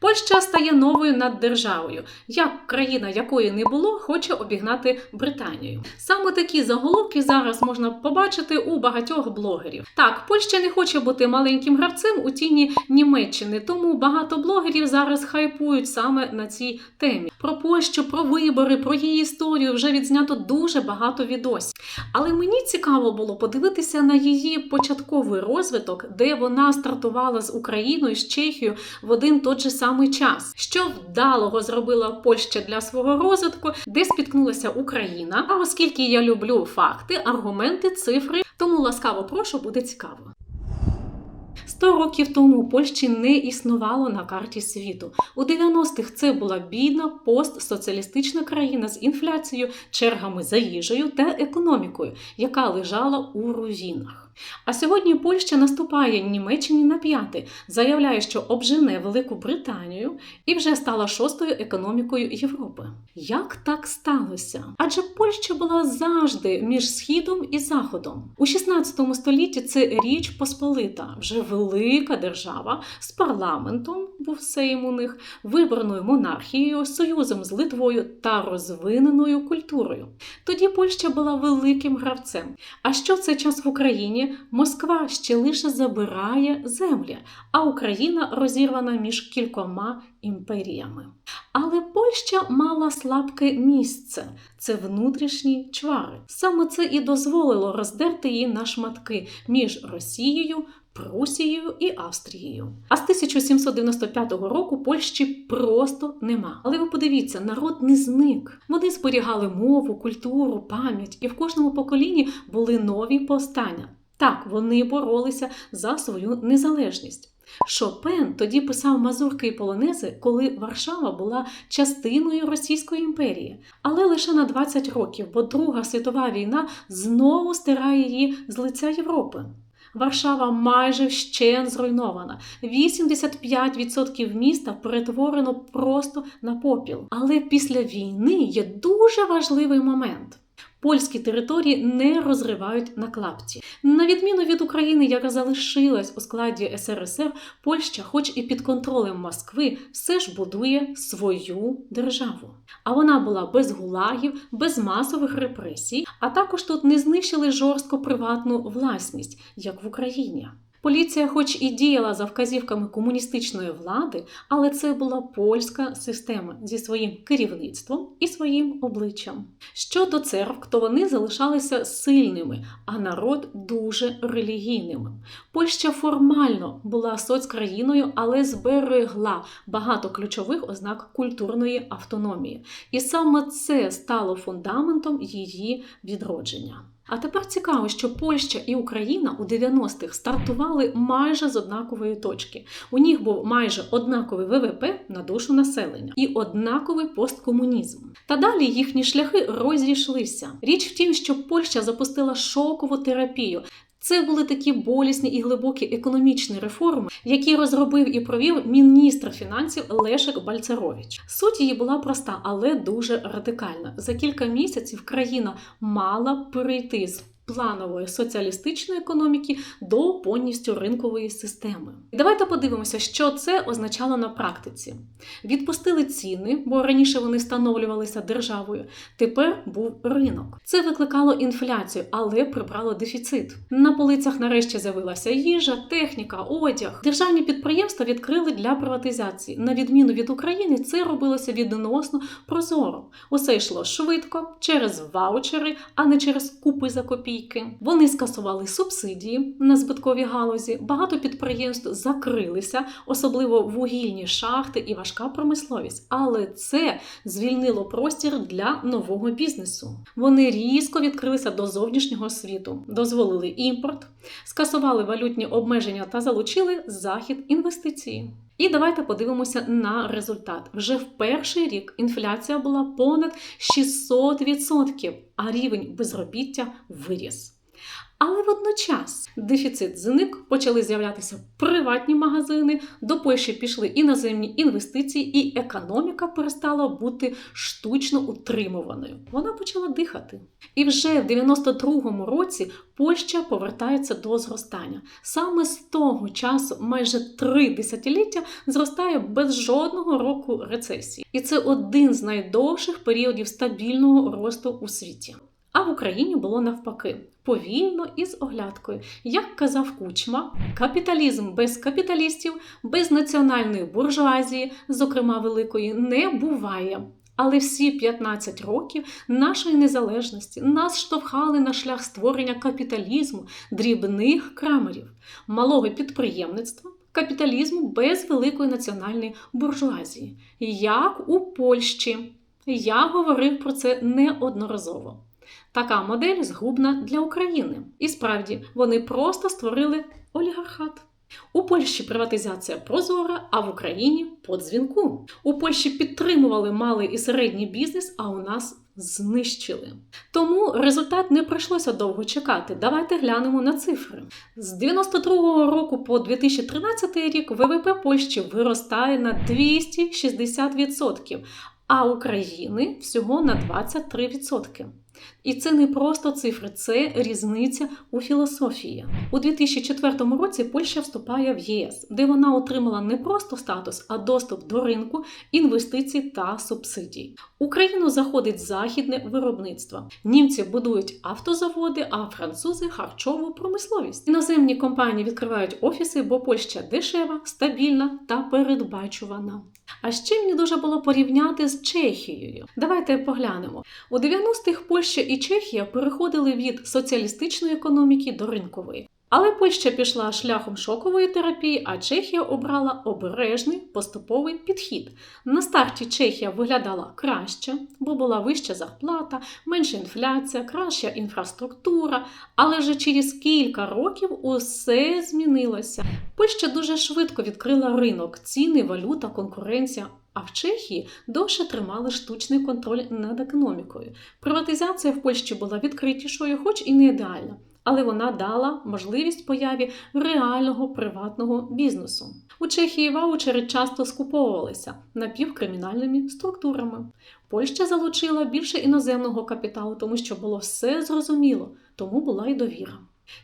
Польща стає новою наддержавою, як країна, якої не було, хоче обігнати Британію. Саме такі заголовки зараз можна побачити у багатьох блогерів. Так, Польща не хоче бути маленьким гравцем у тіні Німеччини, тому багато блогерів зараз хайпують саме на цій темі. Про Польщу, про вибори, про її історію вже відзнято дуже багато відосів. Але мені цікаво було подивитися на її початковий розвиток, де вона стартувала з Україною з Чехією в один той же самий час. Що вдалого зробила Польща для свого розвитку, де спіткнулася Україна. А оскільки я люблю факти, аргументи, цифри, тому ласкаво прошу, буде цікаво. 100 років тому Польщі не існувало на карті світу. У 90-х це була бідна постсоціалістична країна з інфляцією, чергами за їжею та економікою, яка лежала у руїнах. А сьогодні Польща наступає Німеччині на п'яти, заявляє, що обжене Велику Британію і вже стала шостою економікою Європи. Як так сталося? Адже Польща була завжди між східом і заходом. У 16 столітті це річ Посполита, вже велика держава з парламентом, був сейм у них, виборною монархією, союзом з Литвою та розвиненою культурою. Тоді Польща була великим гравцем. А що в цей час в Україні? Москва ще лише забирає землі, а Україна розірвана між кількома імперіями. Але Польща мала слабке місце це внутрішні чвари. Саме це і дозволило роздерти її на шматки між Росією. Прусією і Австрією. А з 1795 року Польщі просто нема. Але ви подивіться, народ не зник. Вони зберігали мову, культуру, пам'ять, і в кожному поколінні були нові повстання. Так, вони боролися за свою незалежність. Шопен тоді писав мазурки і полонези, коли Варшава була частиною Російської імперії, але лише на 20 років, бо Друга світова війна знову стирає її з лиця Європи. Варшава майже вщен зруйнована. 85% міста перетворено просто на попіл. Але після війни є дуже важливий момент. Польські території не розривають на клапті. На відміну від України, яка залишилась у складі СРСР, Польща, хоч і під контролем Москви, все ж будує свою державу. А вона була без гулагів, без масових репресій, а також тут не знищили жорстко приватну власність, як в Україні. Поліція, хоч і діяла за вказівками комуністичної влади, але це була польська система зі своїм керівництвом і своїм обличчям. Щодо церкв, то вони залишалися сильними, а народ дуже релігійним. Польща формально була соцкраїною, але зберегла багато ключових ознак культурної автономії. І саме це стало фундаментом її відродження. А тепер цікаво, що Польща і Україна у 90-х стартували майже з однакової точки. У них був майже однаковий ВВП на душу населення і однаковий посткомунізм. Та далі їхні шляхи розійшлися. Річ в тім, що Польща запустила шокову терапію. Це були такі болісні і глибокі економічні реформи, які розробив і провів міністр фінансів Лешек Бальцерович. Суть її була проста, але дуже радикальна. За кілька місяців країна мала перейти з планової соціалістичної економіки до повністю ринкової системи. І давайте подивимося, що це означало на практиці. Відпустили ціни, бо раніше вони встановлювалися державою. Тепер був ринок. Це викликало інфляцію, але прибрало дефіцит. На полицях нарешті з'явилася їжа, техніка, одяг. Державні підприємства відкрили для приватизації. На відміну від України, це робилося відносно прозоро. Усе йшло швидко, через ваучери, а не через купи за копійки. Вони скасували субсидії на збиткові галузі. Багато підприємств закрилися, особливо вугільні шахти і важка промисловість. Але це звільнило простір для нового бізнесу. Вони різко відкрилися до зовнішнього світу, дозволили імпорт, скасували валютні обмеження та залучили захід інвестиції. І давайте подивимося на результат. Вже в перший рік інфляція була понад 600%, а рівень безробіття виріс. Але водночас дефіцит зник, почали з'являтися приватні магазини, до Польщі пішли іноземні інвестиції, і економіка перестала бути штучно утримуваною. Вона почала дихати. І вже в 92-му році Польща повертається до зростання. Саме з того часу, майже три десятиліття, зростає без жодного року рецесії. І це один з найдовших періодів стабільного росту у світі. А в Україні було навпаки повільно і з оглядкою. Як казав Кучма, капіталізм без капіталістів, без національної буржуазії, зокрема великої, не буває. Але всі 15 років нашої незалежності нас штовхали на шлях створення капіталізму, дрібних крамерів, малого підприємництва, капіталізму без великої національної буржуазії, як у Польщі. Я говорив про це неодноразово. Така модель згубна для України. І справді вони просто створили олігархат. У Польщі приватизація прозора, а в Україні по дзвінку. У Польщі підтримували малий і середній бізнес, а у нас знищили. Тому результат не прийшлося довго чекати. Давайте глянемо на цифри. З 92-го року по 2013 рік ВВП Польщі виростає на 260%, а України всього на 23%. І це не просто цифри, це різниця у філософії. У 2004 році Польща вступає в ЄС, де вона отримала не просто статус, а доступ до ринку, інвестицій та субсидій. Україну заходить західне виробництво. Німці будують автозаводи, а французи харчову промисловість. Іноземні компанії відкривають офіси, бо Польща дешева, стабільна та передбачувана. А ще мені дуже було порівняти з Чехією. Давайте поглянемо. У 90-х Польща і Чехія переходили від соціалістичної економіки до ринкової. Але Польща пішла шляхом шокової терапії, а Чехія обрала обережний поступовий підхід. На старті Чехія виглядала краще, бо була вища зарплата, менша інфляція, краща інфраструктура. Але вже через кілька років усе змінилося. Польща дуже швидко відкрила ринок, ціни, валюта, конкуренція. А в Чехії довше тримали штучний контроль над економікою. Приватизація в Польщі була відкритішою, хоч і не ідеальна, але вона дала можливість появі реального приватного бізнесу. У Чехії ваучери часто скуповувалися напівкримінальними структурами. Польща залучила більше іноземного капіталу, тому що було все зрозуміло, тому була й довіра.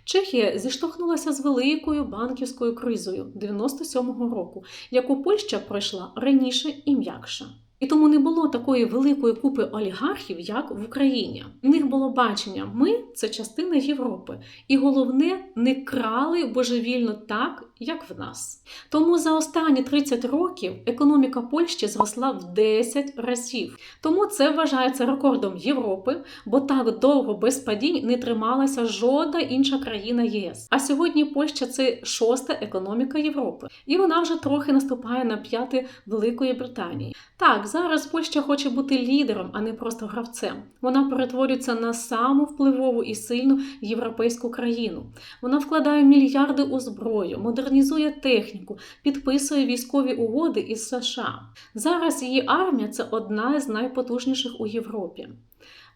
Чехія зіштовхнулася з великою банківською кризою 97-го року, яку Польща пройшла раніше і м'якше. І тому не було такої великої купи олігархів, як в Україні. В них було бачення: ми це частина Європи, і головне, не крали божевільно так, як в нас. Тому за останні 30 років економіка Польщі зросла в 10 разів. Тому це вважається рекордом Європи, бо так довго без падінь не трималася жодна інша країна ЄС. А сьогодні Польща це шоста економіка Європи, і вона вже трохи наступає на п'яти Великої Британії. Так, зараз Польща хоче бути лідером, а не просто гравцем. Вона перетворюється на саму впливову і сильну європейську країну. Вона вкладає мільярди у зброю, модернізує техніку, підписує військові угоди із США. Зараз її армія це одна з найпотужніших у Європі.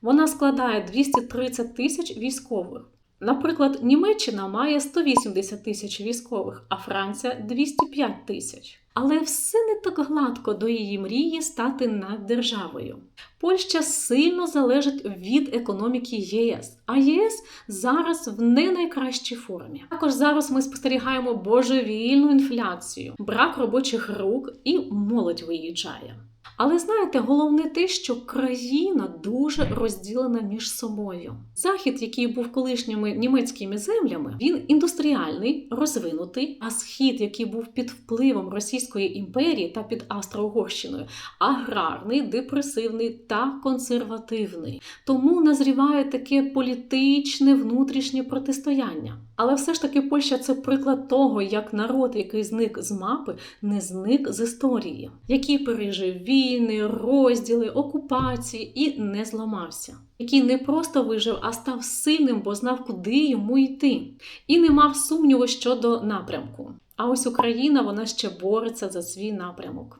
Вона складає 230 тисяч військових. Наприклад, Німеччина має 180 тисяч військових, а Франція 205 тисяч. Але все не так гладко до її мрії стати наддержавою. Польща сильно залежить від економіки ЄС, а ЄС зараз в не найкращій формі. Також зараз ми спостерігаємо божевільну інфляцію, брак робочих рук і молодь виїжджає. Але знаєте, головне те, що країна дуже розділена між собою. Захід, який був колишніми німецькими землями, він індустріальний, розвинутий, а схід, який був під впливом Російської імперії та під Австро-Угорщиною, аграрний, депресивний та консервативний. Тому назріває таке політичне внутрішнє протистояння. Але все ж таки Польща це приклад того, як народ, який зник з мапи, не зник з історії, який пережив війни, розділи, окупації і не зламався, який не просто вижив, а став сильним, бо знав, куди йому йти, і не мав сумніву щодо напрямку. А ось Україна вона ще бореться за свій напрямок.